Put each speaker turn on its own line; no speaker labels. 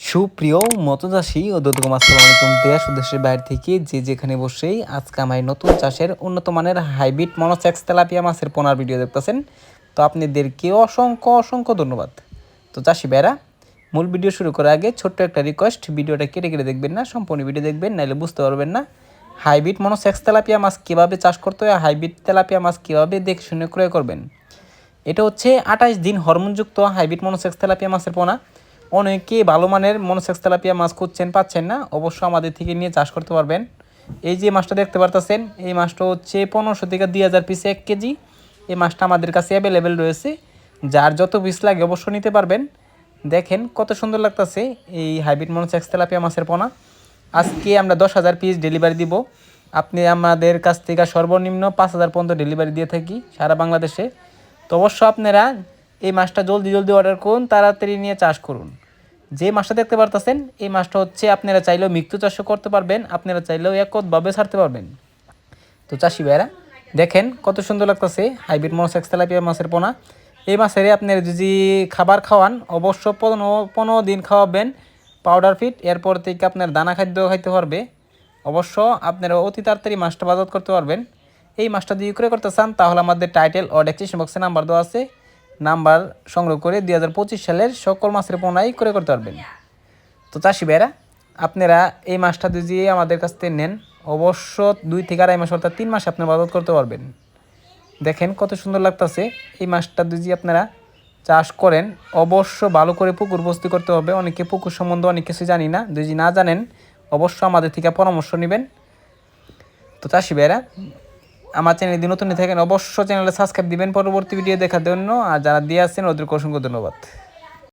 সুপ্রিয় মতচাষী ও দোদকম আসসালামু আলাইকুম। দেশ ও দেশের বাইরে থেকে যে যেখানে বসেই আজকে আমার নতুন চাষের উন্নত মানের হাইব্রিড মনোসেক্স তেলাপিয়া মাছের পোনার ভিডিও দেখতেছেন। তো আপনাদেরকে অসংখ্য অসংখ্য ধন্যবাদ। তো চাষি বেড়া মূল ভিডিও শুরু করার আগে ছোট্ট একটা রিকোয়েস্ট ভিডিওটা কেটে কেটে দেখবেন না, সম্পূর্ণ ভিডিও দেখবেন নাহলে বুঝতে পারবেন না হাইব্রিড মনোসেক্স তেলাপিয়া মাছ কীভাবে চাষ করতে হয়, হাইব্রিড তেলাপিয়া মাছ কীভাবে দেখে শুনে ক্রয় করবেন। এটা হচ্ছে আঠাশ দিন হরমোনযুক্ত হাইব্রিড মনোসেক্স তেলাপিয়া মাছের পোনা। অনেকে ভালো মানের মনোসেক্স তেলাপিয়া মাছ খুঁজছেন, পাচ্ছেন না। অবশ্য আমাদের থেকে নিয়ে চাষ করতে পারবেন। এই যে মাছটা দেখতে পারতেছেন, এই মাছটা হচ্ছে পনেরোশো থেকে দুই হাজার পিসে এক কেজি। এই মাছটা আমাদের কাছে অ্যাভেলেবেল রয়েছে। যার যত পিস লাগে অবশ্য নিতে পারবেন। দেখেন কত সুন্দর লাগতেছে এই হাইব্রিড মনোসেক্স তেলাপিয়া মাছের পোনা। আজকে আমরা দশ হাজার পিস ডেলিভারি দিব। আপনি আমাদের কাছ থেকে সর্বনিম্ন পাঁচ হাজার পর্যন্ত ডেলিভারি দিয়ে থাকি সারা বাংলাদেশে। তো অবশ্য আপনারা এই মাছটা জলদি জলদি অর্ডার করুন, তাড়াতাড়ি নিয়ে চাষ করুন। যে মাছটা দেখতে পারতেছেন, এই মাছটা হচ্ছে আপনারা চাইলেও মৃত্যু চাষও করতে পারবেন, আপনারা চাইলেও একতভাবে ছাড়তে পারবেন। তো চাষি ভাইরা দেখেন কত সুন্দর লাগতেছে, হাইব্রিড মনোসেক্স তেলাপিয়া মাছের পোনা। এই মাছের আপনার যদি খাবার খাওয়ান, অবশ্য পনেরো পনেরো দিন খাওয়াবেন পাউডার ফিট এরপর থেকে আপনার দানা খাদ্য খাইতে পারবে। অবশ্য আপনারা অতি তাড়াতাড়ি মাছটা বাজার করতে পারবেন। এই মাছটা যদি করে করতে চান, তাহলে আমাদের টাইটেল ও ডেসক্রিপশন বক্সে নাম্বার দেওয়া আছে। নাম্বার সংগ্রহ করে দুই হাজার পঁচিশ সালের সকল মাছের পোনাই করে করতে পারবেন। তো চাষি ভাইরা আপনারা এই মাছটা যদি আমাদের কাছ থেকে নেন, অবশ্য দুই থেকে আড়াই মাস অর্থাৎ তিন মাসে আপনি বাজার করতে পারবেন। দেখেন কত সুন্দর লাগতেছে, এই মাছটা যদি আপনারা চাষ করেন, অবশ্য ভালো করে পুকুর বস্তি করতে হবে, অনেকে পুকুর সম্বন্ধে অনেক কিছু জানি না, যদি না জানেন, অবশ্য আমাদের থেকে পরামর্শ নেবেন। তো চাষি ভাইরা আমার চ্যানেল যদি নতুন থাকেন অবশ্য চ্যানেলে সাবস্ক্রাইব দিবেন। পরবর্তী ভিডিও দেখার জন্য, আর যারা দিয়ে আসছেন, ওদেরকে অসংখ্য ধন্যবাদ।